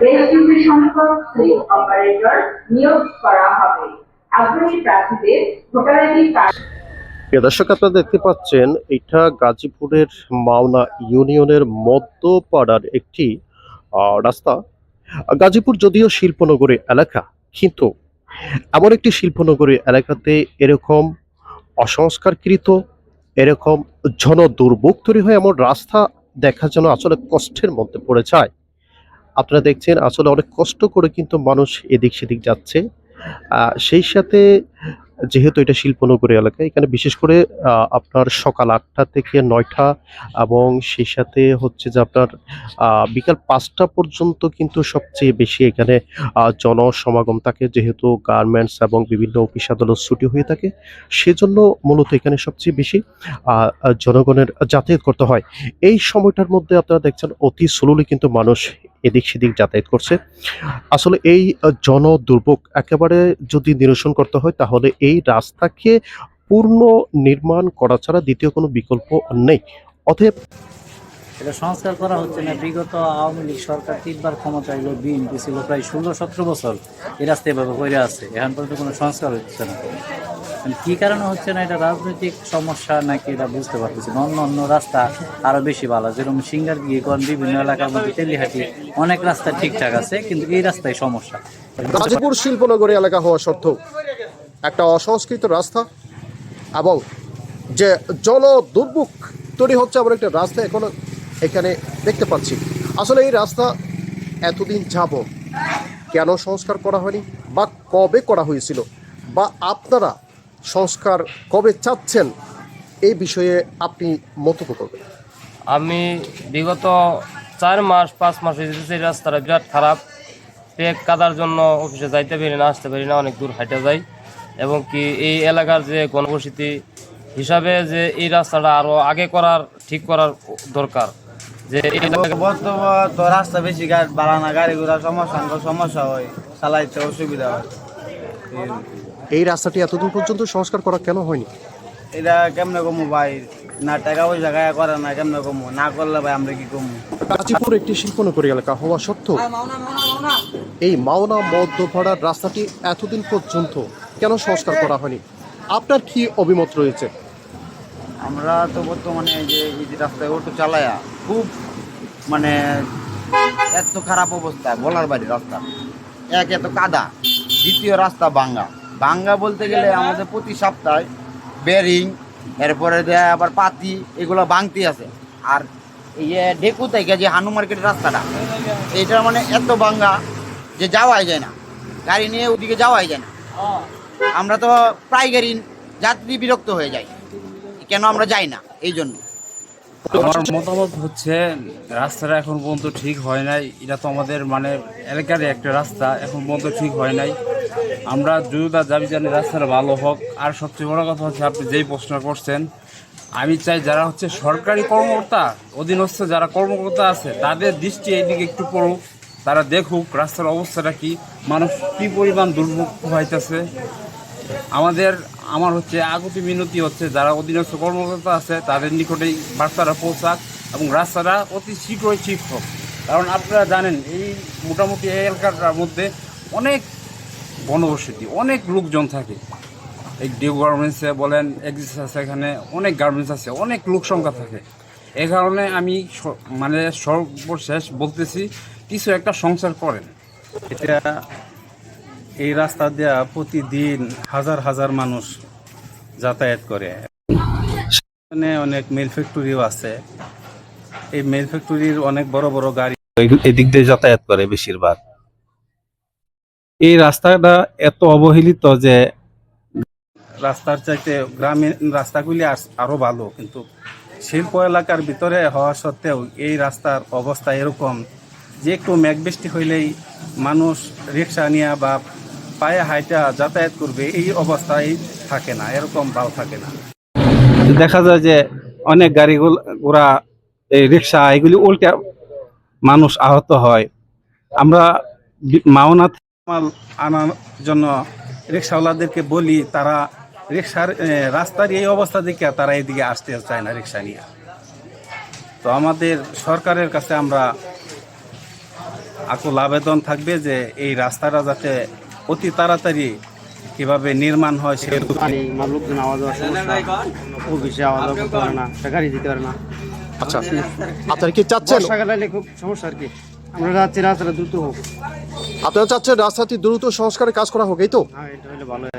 বেশ সংখ্যক slip operator নিয়োগ করা হবে। আগ্রহী প্রার্থীদের ভোটার আইডি কার্ড। প্রিয় দর্শক, আপনারা দেখতে পাচ্ছেন এটা গাজীপুরের মাওনা ইউনিয়নের মধ্যপাড়ার একটি রাস্তা। গাজীপুর যদিও শিল্পনগরী এলাকা, কিন্তু এমন একটি শিল্পনগরী এলাকাতে এরকম অসংস্কারকৃত, এরকম জন দুর্ভোগ তৈরি হয়, এমন রাস্তা দেখা যেন আসলে কষ্টের মধ্যে পড়ে যায়। আপনারা দেখছেন, আসলে অনেক কষ্ট করে কিন্তু মানুষ এদিক সেদিক যাচ্ছে। সেই সাথে যেহেতু এটা শিল্পনগরী এলাকা, এখানে বিশেষ করে আপনার সকাল আটটা থেকে নয়টা এবং সেই সাথে হচ্ছে যে আপনার বিকাল পাঁচটা পর্যন্ত কিন্তু সবচেয়ে বেশি এখানে জনসমাগম থাকে। যেহেতু গার্মেন্টস এবং বিভিন্ন অফিস আদালত ছুটি হয়ে থাকে, সেজন্য মূলত এখানে সবচেয়ে বেশি জনগণের যাতায়াত করতে হয়। এই সময়টার মধ্যে আপনারা দেখছেন, অতি স্লোলি কিন্তু মানুষ এদিক সেদিক যাতায়াত করছে। আসলে এই জন দুর্ভোগ একেবারে যদি নিরসন করতে হয়, তাহলে এই রাস্তাকে পূর্ণ নির্মাণ করা ছাড়া দ্বিতীয় কোনো বিকল্প নেই। অতএব এটা সংস্কার করা হচ্ছে না। বিগত আওয়ামী লীগ সরকার তিনবার ক্ষমতা এলো, বিএনপি ছিল প্রায় ষোলো সতেরো বছর। এই রাস্তায় এভাবে করে আছে। এখন পর্যন্ত কোনো সংস্কার হচ্ছে না। এখন কি কারণে হচ্ছে না, এটা রাজনৈতিক সমস্যা নাকি এটা বুঝতে পারতেছি অন্য অন্য রাস্তা আরও বেশি ভালো। যেরকম সিঙ্গার গিয়ে বিভিন্ন এলাকার মধ্যে তেলিহাটি, অনেক রাস্তা ঠিকঠাক আছে, কিন্তু এই রাস্তায় সমস্যা। গাজীপুর শিল্পনগরী এলাকা হওয়া সত্ত্বেও একটা অসংস্কৃত রাস্তা এবং যে জল দুর্ভোগ তৈরি হচ্ছে এমন একটা রাস্তা এখনও এখানে দেখতে পাচ্ছি। আসলে এই রাস্তা এতদিন যাব কেন সংস্কার করা হয়নি বা কবে করা হয়েছিল বা আপনারা সংস্কার কবে চাচ্ছেন? এই বিষয়ে আপনি মন্তব্য করবেন। আমি বিগত চার মাস পাঁচ মাস হয়েছে এই রাস্তাটা বিরাট খারাপ। পেক কাদার জন্য অফিসে যাইতে পারি না আসতে পারি না অনেক দূর হাইটে যাই। এবং কি এই এলাকার যে গণবসতি হিসাবে যে এই রাস্তাটা আরও আগে করার ঠিক করার দরকার। যে বর্তমান তো রাস্তা বেশি গাড়ি বাড়ানা গাড়ি ঘোড়া সমস্যা সমস্যা হয় চালাইতে অসুবিধা হয়। এই রাস্তাটি এতদিন পর্যন্ত সংস্কার করা কেন হয়নি? এটা কেমনে কমু ভাই? না টাকা পয়সা গায়ে করে না কেমনে কমু? না করলে ভাই আমরা কি কমু? গাজীপুর একটি শিল্পনগরী এলাকা হওয়া সত্ত্বেও এই মাওনা মধ্যপাড়ার রাস্তাটি এতদিন পর্যন্ত কেন সংস্কার করা হয়নি? আপনার কি অভিমত রয়েছে? আমরা তো বর্তমানে যে এই যে রাস্তায় অটো চালায়া খুব মানে এত খারাপ অবস্থা বলার বাড়ি রাস্তা। এক এত কাদা দ্বিতীয় রাস্তা ভাঙ্গা ভাঙ্গা বলতে গেলে আমাদের প্রতি সপ্তাহে বেরিং, এরপরে দেয় আবার পাতি, এগুলো ভাঙতি আছে। আর এই যে ডেকু থেকে যে হানু মার্কেটের রাস্তাটা, এইটার মানে এত ভাঙ্গা যে যাওয়াই যায় না। গাড়ি নিয়ে ওদিকে যাওয়াই যায় না। আমরা তো প্রায় গাড়ি যাত্রী বিরক্ত হয়ে যায় কেন আমরা যাই না, এই জন্য। আমার মতামত হচ্ছে, রাস্তাটা এখন পর্যন্ত ঠিক হয় নাই। এটা তো আমাদের মানে এলাকার একটা রাস্তা, এখন পর্যন্ত ঠিক হয় নাই। আমরা দ্রুততা দাবি জানি রাস্তাটা ভালো হোক। আর সবচেয়ে বড় কথা হচ্ছে আপনি যেই প্রশ্ন করছেন, আমি চাই যারা হচ্ছে সরকারি কর্মকর্তা, অধীনস্থ যারা কর্মকর্তা আছে, তাদের দৃষ্টি এইদিকে একটু পড়ুক, তারা দেখুক রাস্তার অবস্থাটা কি, মানুষ কী পরিমাণ দুর্ভোগ হইতেছে আমাদের, আমার হচ্ছে আগত মিনতি হচ্ছে যারা অধীনস্থ কর্মকর্তা আছে, তাদের নিকটেই বার্তাটা পৌঁছাক এবং রাস্তাটা অতি শীঘ্রই ঠিক হোক। কারণ আপনারা জানেন, এই মোটামুটি এই এলাকাটার মধ্যে অনেক গণবসতি অনেক লোকজন থাকে। এই ডিউ গার্মেন্টসে বলেন এক্সিস আছে এখানে অনেক গার্মেন্টস আছে অনেক লোক সংখ্যা থাকে। এ কারণে আমি স- মানে সর্বশেষ বলতেছি কিছু একটা সংসার করেন। এটা এই রাস্তা দিয়া প্রতিদিন হাজার হাজার মানুষ যাতায়াত করে। এখানে অনেক মিল ফ্যাক্টরিও আছে। এই মিল ফ্যাক্টরির অনেক বড় বড় গাড়ি এদিক দিয়ে যাতায়াত করে বেশিরভাগ। এই রাস্তাটা এত অবহেলিত যে রাস্তার চাইতে গ্রামীণ রাস্তাগুলি আস- আরও ভালো কিন্তু শিল্প এলাকার ভিতরে হওয়া সত্ত্বেও এই রাস্তার অবস্থা এরকম যে একটু মেঘ বৃষ্টি হইলেই মানুষ রিক্সা নিয়ে বা পায়ে হাইটা যাতায়াত করবে এই অবস্থায় থাকে না এরকম ভালো থাকে না। দেখা যায় যে অনেক গাড়ি ঘোড়া এই রিক্সা এগুলি উল্টে মানুষ আহত হয়। আমরা মাওনা মাল আনার জন্য রিক্সাওয়ালাদেরকে বলি তারা রিক্সার রাস্তার এই অবস্থা দেখে তারা এদিকে আসতে চায় না রিক্সা নিয়ে। তো আমাদের সরকারের কাছে আমরা আকুল আবেদন থাকবে যে এই রাস্তাটা যাতে অতি তাড়াতাড়ি কীভাবে নির্মাণ হয় সে লোকজন আওয়া যাওয়ার সমস্যা অফিসে আওয়া যাওয়া করতে পারে না গাড়ি দিতে পারে না। আচ্ছা আপনারা কি চাচ্ছেন? বর্ষাকাল খুব সমস্যা আর কি। আমরা চাচ্ছি রাস্তাটা দ্রুত হোক আপনারা চাচ্ছেন রাস্তাটি দ্রুত সংস্কারের কাজ করা হোক এই তো হ্যাঁ এটা হলে ভালো হয়